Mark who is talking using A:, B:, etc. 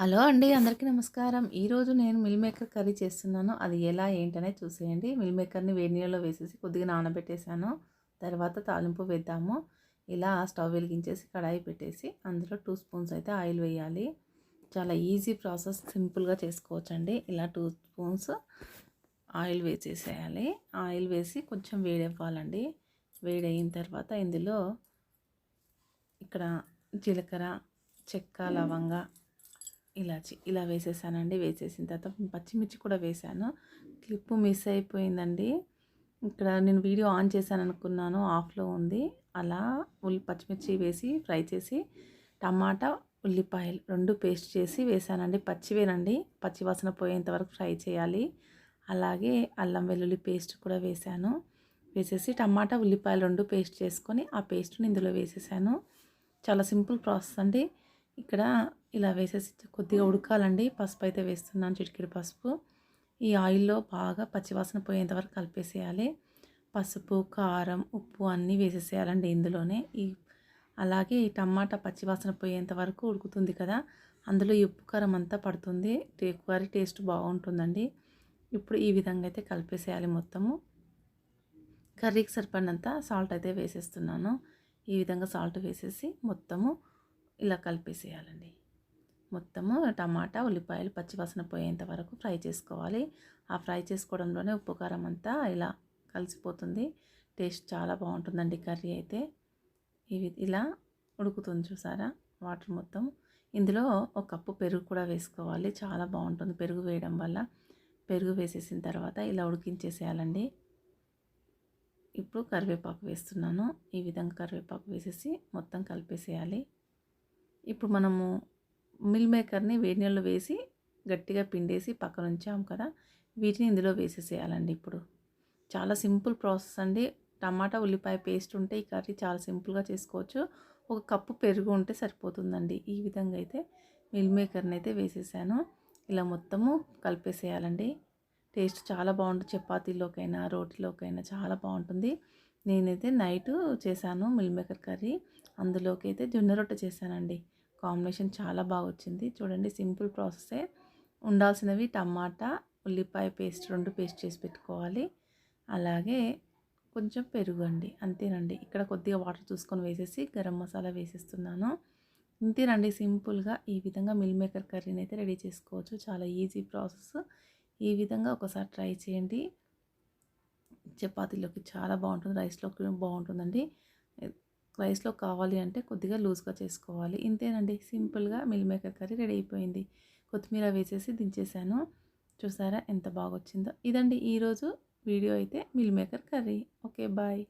A: Hello అండి అందరికీ నమస్కారం. ఈరోజు నేను మిల్ మేకర్ కర్రీ చేస్తున్నాను. అది ఎలా ఏంటనే చూసేయండి. మిల్ మేకర్ని వేడి నీళ్ళలో వేసేసి కొద్దిగా నానబెట్టేశాను. తర్వాత తాలింపు వేద్దాము. ఇలా స్టవ్ వెలిగించేసి కడాయి పెట్టేసి అందులో టూ స్పూన్స్ అయితే ఆయిల్ వేయాలి. చాలా ఈజీ ప్రాసెస్ సింపుల్గా చేసుకోవచ్చండి. ఇలా టూ స్పూన్స్ ఆయిల్ వేసేసేయాలి. ఆయిల్ వేసి కొంచెం వేడవ్వాలండి. వేడయిన తర్వాత ఇందులో ఇక్కడ జీలకర్ర చెక్క లవంగా ఇలాచి ఇలా వేసేసానండి. వేసేసిన తర్వాత పచ్చిమిర్చి కూడా వేసాను. క్లిప్ మిస్ అయిపోయిందండి. ఇక్కడ నేను వీడియో ఆన్ చేశాను అనుకున్నాను ఆఫ్లో ఉంది. అలా ఉల్లి పచ్చిమిర్చి వేసి ఫ్రై చేసి టమాటా ఉల్లిపాయలు రెండు పేస్ట్ చేసి వేసానండి. పచ్చివేనండి. పచ్చి వాసన పోయేంత వరకు ఫ్రై చేయాలి. అలాగే అల్లం వెల్లుల్లి పేస్ట్ కూడా వేసాను. వేసేసి టమాటా ఉల్లిపాయలు రెండు పేస్ట్ చేసుకొని ఆ పేస్ట్ని ఇందులో వేసేసాను. చాలా సింపుల్ ప్రాసెస్ అండి. ఇక్కడ ఇలా వేసేసి కొద్దిగా ఉడకాలండి. పసుపు అయితే వేస్తున్నాను చిటికెడు పసుపు. ఈ ఆయిల్లో బాగా పచ్చివాసన పోయేంతవరకు కలిపేసేయాలి. పసుపు కారం ఉప్పు అన్నీ వేసేసేయాలండి ఇందులోనే. ఈ అలాగే ఈ టమాటా పచ్చివాసన పోయేంత వరకు ఉడుకుతుంది కదా అందులో ఈ ఉప్పు కారం అంతా పడుతుంది. కర్రీ టేస్ట్ బాగుంటుందండి. ఇప్పుడు ఈ విధంగా అయితే కలిపేసేయాలి మొత్తము. కర్రీకి సరిపడినంత సాల్ట్ అయితే వేసేస్తున్నాను. ఈ విధంగా సాల్ట్ వేసేసి మొత్తము ఇలా కలిపేసేయాలండి. మొత్తము టమాటా ఉల్లిపాయలు పచ్చివాసన పోయేంత వరకు ఫ్రై చేసుకోవాలి. ఆ ఫ్రై చేసుకోవడంలోనే ఉప్పు కారం అంతా ఇలా కలిసిపోతుంది. టేస్ట్ చాలా బాగుంటుందండి కర్రీ అయితే. ఇవి ఇలా ఉడుకుతుంది చూసారా? వాటర్ మొత్తం. ఇందులో ఒక కప్పు పెరుగు కూడా వేసుకోవాలి. చాలా బాగుంటుంది పెరుగు వేయడం వల్ల. పెరుగు వేసేసిన తర్వాత ఇలా ఉడికించేసేయాలండి. ఇప్పుడు కరివేపాకు వేస్తున్నాను. ఈ విధంగా కరివేపాకు వేసేసి మొత్తం కలిపేసేయాలి. ఇప్పుడు మనము మిల్ మేకర్ని వేడి నీళ్ళు వేసి గట్టిగా పిండేసి పక్కన ఉంచాము కదా వీటిని ఇందులో వేసేసేయాలండి ఇప్పుడు. చాలా సింపుల్ ప్రాసెస్ అండి. టమాటా ఉల్లిపాయ పేస్ట్ ఉంటే ఈ కర్రీ చాలా సింపుల్గా చేసుకోవచ్చు. ఒక కప్పు పెరుగు ఉంటే సరిపోతుందండి. ఈ విధంగా అయితే మిల్ మేకర్ని అయితే వేసేసాను. ఇలా మొత్తము కలిపేసేయాలండి. టేస్ట్ చాలా బాగుంటుంది. చపాతీలోకైనా రోటీలోకైనా చాలా బాగుంటుంది. నేనైతే నైట్ చేశాను మిల్ మేకర్ కర్రీ. అందులోకి అయితే జొన్న రొట్టె చేశానండి. కాంబినేషన్ చాలా బాగా వచ్చింది. చూడండి సింపుల్ ప్రాసెసే. ఉండాల్సినవి టమాటా ఉల్లిపాయ పేస్ట్ రెండు పేస్ట్ చేసి పెట్టుకోవాలి. అలాగే కొంచెం పెరుగు అండి. అంతేనండి. ఇక్కడ కొద్దిగా వాటర్ చూసుకొని వేసేసి గరం మసాలా వేసేస్తున్నాను. ఇంతేనండి సింపుల్గా ఈ విధంగా మిల్ మేకర్ కర్రీని అయితే రెడీ చేసుకోవచ్చు. చాలా ఈజీ ప్రాసెస్. ఈ విధంగా ఒకసారి ట్రై చేయండి. చపాతీలోకి చాలా బాగుంటుంది. రైస్లోకి బాగుంటుందండి. రైస్లో కావాలి అంటే కొద్దిగా లూజ్గా చేసుకోవాలి. ఇంతేనండి. సింపుల్గా మిల్ మేకర్ కర్రీ రెడీ అయిపోయింది. కొత్తిమీర వేసేసి దించేసాను. చూసారా ఎంత బాగా వచ్చిందో ఇదండి ఈరోజు వీడియో అయితే meal maker curry. Okay bye.